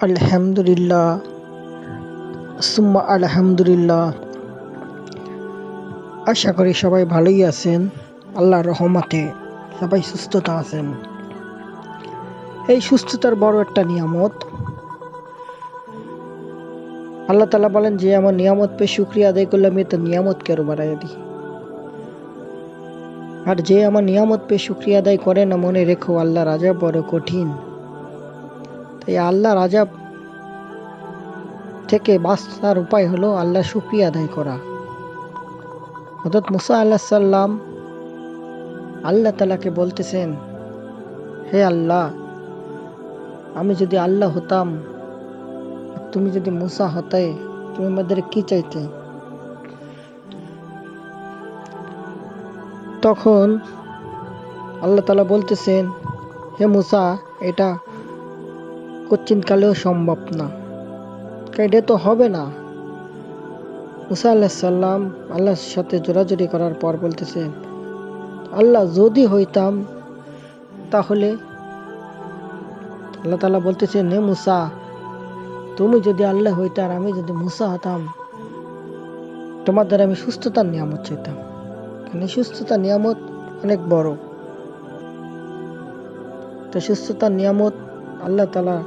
আলহামদুলিল্লাহ, সুম্মা আলহামদুলিল্লাহ। আশা করি সবাই ভালোই আছেন আল্লাহ রহমতে সবাই সুস্থতা আছেন। এই সুস্থতার বড় একটা নিয়ামত। আল্লাহ তালা বলেন যে, আমার নিয়ামত পেয়ে শুক্রিয়া আদায় করলে আমি তো নিয়ামতকে আরও বাড়াইয়া দিই? আর যে, আমার নিয়ামত পেয়ে শুক্রিয়া আদায় করে না, মনে রেখো আল্লাহ রাজা বড় কঠিন। তাই আল্লাহ রাজা থেকে বাঁচার উপায় হলো আল্লাহ শুক্রিয়া আদায় করা। হজরত মুসা আল্লাহ সাল্লাম আল্লাহ তালাকে বলতেছেন, হে আল্লাহ, আমি যদি আল্লাহ হতাম, তুমি যদি মুসা হতে, তুমি আমাদের কি চাইতে? তখন আল্লাহ তালা বলতেছেন, হে মুসা, এটা কোচিন কালেও সম্ভব না। এটা তো হবে না। মুসা আল্লাহ সাল্লাম আল্লাহর সাথে জোরাজুরি করার পর বলতেছে, আল্লাহ, যদি হইতাম, তাহলে আল্লাহ তালা বলতেছে নে মুসা, তুমি যদি আল্লাহ হইতে আর আমি যদি মুসা হতাম, তোমার দ্বারা আমি সুস্থতার নিয়ামত চাইতাম। মানে সুস্থতার নিয়ামত অনেক বড়। তো সুস্থতার নিয়ামত আল্লাহ তালা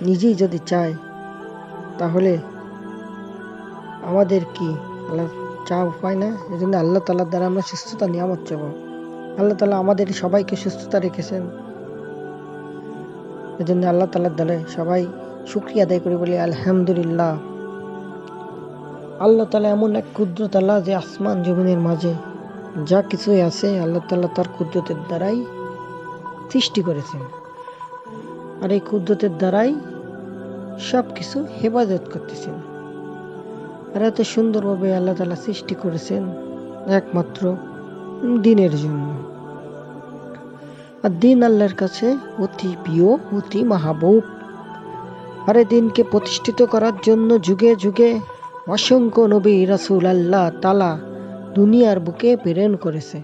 নিজেই যদি চায়, তাহলে আমাদের কি আল্লাহ চা উপায় না? এই জন্য আল্লাহ তালার দ্বারা আমরা সুস্থতা, নিয়ামত চাব। আল্লাহ তালা আমাদের সবাইকে সুস্থতা রেখেছেন। এই জন্য আল্লাহ তালার দ্বারা সবাই শুক্রিয়া আদায় করে বলি, আলহামদুলিল্লাহ। আল্লাহ তালা এমন এক কুদরত আল্লাহ যে আসমান জমিনের মাঝে যা কিছুই আছে, আল্লাহ তাল্লাহ তার কুদরতের দ্বারাই সৃষ্টি করেছেন। আর এই কুদরতের দ্বারাই সব কিছু হেফাজত করতেছেন। আর এত সুন্দরভাবে আল্লাহ তালা সৃষ্টি করেছেন একমাত্র দিনের জন্য। আর দিন আল্লাহর কাছে অতি প্রিয়, অতি মাহবুব। আর এই দিনকে প্রতিষ্ঠিত করার জন্য যুগে যুগে অসংখ্য নবী রাসুল আল্লাহ তালা দুনিয়ার বুকে প্রেরণ করেছে।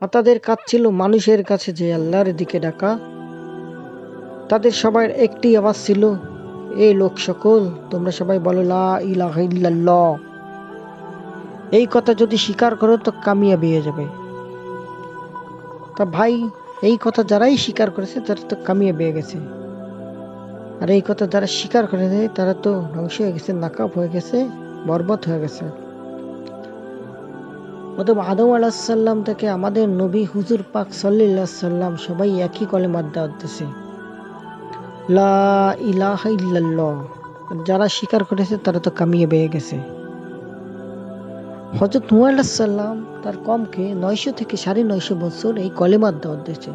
আর তাদের কাজ ছিল মানুষের কাছে যে আল্লাহর দিকে ডাকা তাদের সবার একটি আওয়াজ ছিল, এ লোক সকল, তোমরা সবাই বলো, লা এই কথা যদি স্বীকার করো, তো কামিয়া বেয়ে যাবে। তা ভাই, এই কথা যারাই স্বীকার করেছে, তারা তো কামিয়ে বেয়ে গেছে। আর এই কথা যারা স্বীকার করেছে, তারা তো ধ্বংস হয়ে গেছে, নাকাব হয়ে গেছে, বরবাদ হয়ে গেছে। অতএব আদম আলাহাল্লাম থেকে আমাদের নবী হুজুর পাক সাল্লাহ সাল্লাম সবাই একই কলেমার দাওয়াত দিছে যারা স্বীকার করেছে, তারা তো কামিয়ে বেয়ে গেছে। হজরত সাল্লাম তার কমকে নয়শো থেকে সাড়ে নয়শো বছর এই কলেমার দাওয়াত দিয়েছে।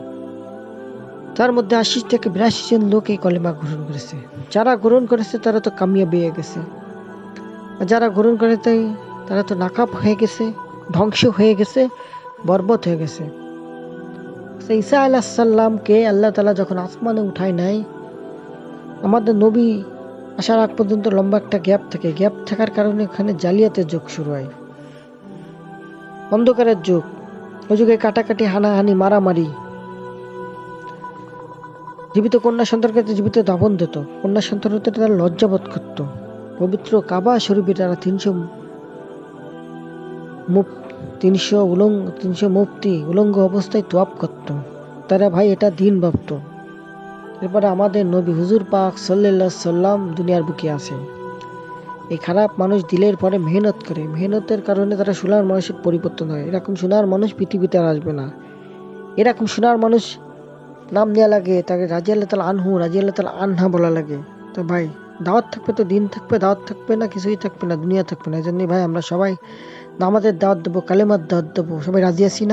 তার মধ্যে আশি থেকে বিরাশি জন লোক এই কলেমা গ্রহণ করেছে। যারা গ্রহণ করেছে, তারা তো কামিয়ে বেয়ে গেছে। আর যারা গ্রহণ করে তাই তারা তো নাকাব হয়ে গেছে, ধ্বংস হয়ে গেছে, বরবত হয়ে গেছে। সেই ঈসা আল্লাহ সাল্লামকে আল্লাহ তালা যখন আসমানে উঠায় নেয় আমাদের নবী আসার আগ পর্যন্ত লম্বা একটা গ্যাপ থাকে। গ্যাপ থাকার কারণে এখানে জালিয়াতের যুগ শুরু হয়। অন্ধকারের যুগ। ওই যুগে কাটাকাটি, হানাহানি, মারামারি। জীবিত কন্যা সন্তানকে জীবিত দাপন দিত। কন্যা সন্তান তারা লজ্জাবোধ করত। পবিত্র কাবা শরীফে তারা তিনশো মুপ, তিনশো উলঙ্গ তিনশো মুক্তি উলঙ্গ অবস্থায় তোয়াপ করত। তারা ভাই এটা দিন ভাবত। এরপরে আমাদের নবী হুজুর পাক সাল্লাহ সাল্লাম দুনিয়ার বুকে আসে এই খারাপ মানুষ দিলের পরে মেহনত করে। মেহনতের কারণে তারা সোনার মানুষের পরিবর্তন হয়। এরকম সোনার মানুষ পৃথিবীতে আর আসবে না। এরকম সোনার মানুষ নাম নেওয়া লাগে, তাকে রাজি আল্লাহ তালা আনহু রাজি আল্লাহ তালা আনহা বলা লাগে। তো ভাই, দাওয়াত থাকবে তো দিন থাকবে, দাওয়াত থাকবে না কিছুই থাকবে না, দুনিয়া থাকবে না। এই জন্যই ভাই আমরা সবাই নামাজের দাওয়াত দেবো, কালেমার দাওয়াত দেবো, সবাই রাজি আছি না?